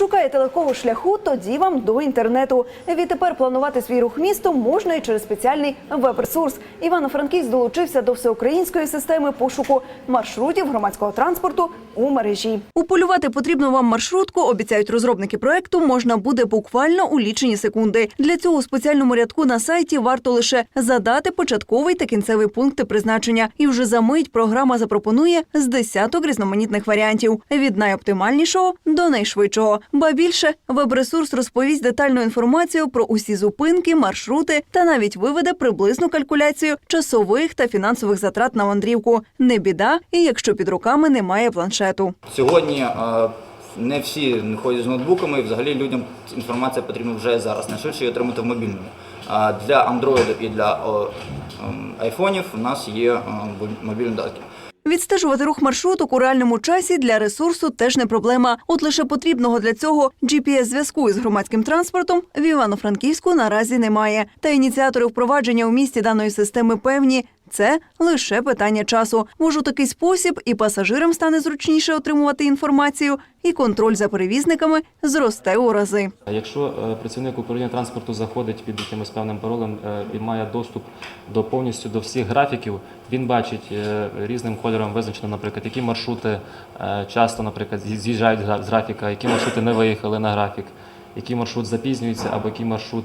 Шукаєте легкого шляху? Тоді вам до інтернету. Відтепер планувати свій рух містом можна і через спеціальний веб-ресурс. Івано-Франківськ долучився до всеукраїнської системи пошуку маршрутів громадського транспорту у мережі. Уполювати потрібну вам маршрутку, обіцяють розробники проекту, можна буде буквально у лічені секунди. Для цього у спеціальному рядку на сайті варто лише задати початковий та кінцевий пункти призначення. І вже за мить програма запропонує з десяток різноманітних варіантів від найоптимальнішого до найшвидшого. Ба більше веб-ресурс розповість детальну інформацію про усі зупинки, маршрути та навіть виведе приблизну калькуляцію часових та фінансових затрат на мандрівку. Не біда, і якщо під руками немає планшету. Сьогодні е, не всі ходять з ноутбуками, взагалі людям інформація потрібна вже зараз, найшвидше її отримати в мобільному. Для Android і для ем, айфонів у нас є е, мобільні датки. Відстежувати рух маршруток у реальному часі для ресурсу теж не проблема. От лише потрібного для цього GPS-зв'язку із громадським транспортом в Івано-Франківську наразі немає. Та ініціатори впровадження у місті даної системи певні. Це лише питання часу. Може, у такий спосіб і пасажирам стане зручніше отримувати інформацію, і контроль за перевізниками зросте у рази. Якщо е, працівник управління транспорту заходить під якимось певним паролем е, і має доступ до повністю до всіх графіків, він бачить е, різним кольором визначено, наприклад, які маршрути часто, наприклад, з'їжджають з графіка, які маршрути не виїхали на графік, який маршрут запізнюється або який маршрут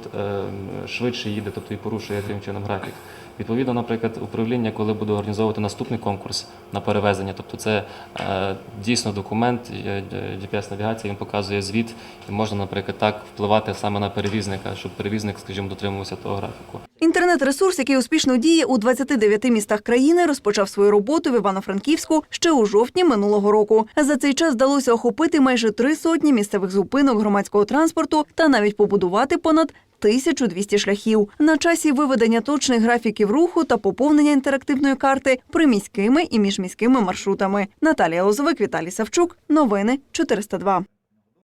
швидше їде, тобто і порушує таким чином графік. Відповідно, наприклад, управління, коли буде організовувати наступний конкурс на перевезення, тобто це е, дійсно документ, е, GPS-навігація, він показує звіт, і можна, наприклад, так впливати саме на перевізника, щоб перевізник, скажімо, дотримувався того графіку. Інтернет-ресурс, який успішно діє у 29 містах країни, розпочав свою роботу в Івано-Франківську ще у жовтні минулого року. За цей час вдалося охопити майже три сотні місцевих зупинок громадського транспорту та навіть побудувати понад 1200 шляхів. На часі виведення точних графіків руху та поповнення інтерактивної карти приміськими і міжміськими маршрутами. Наталія Лозовик, Віталій Савчук. Новини 402.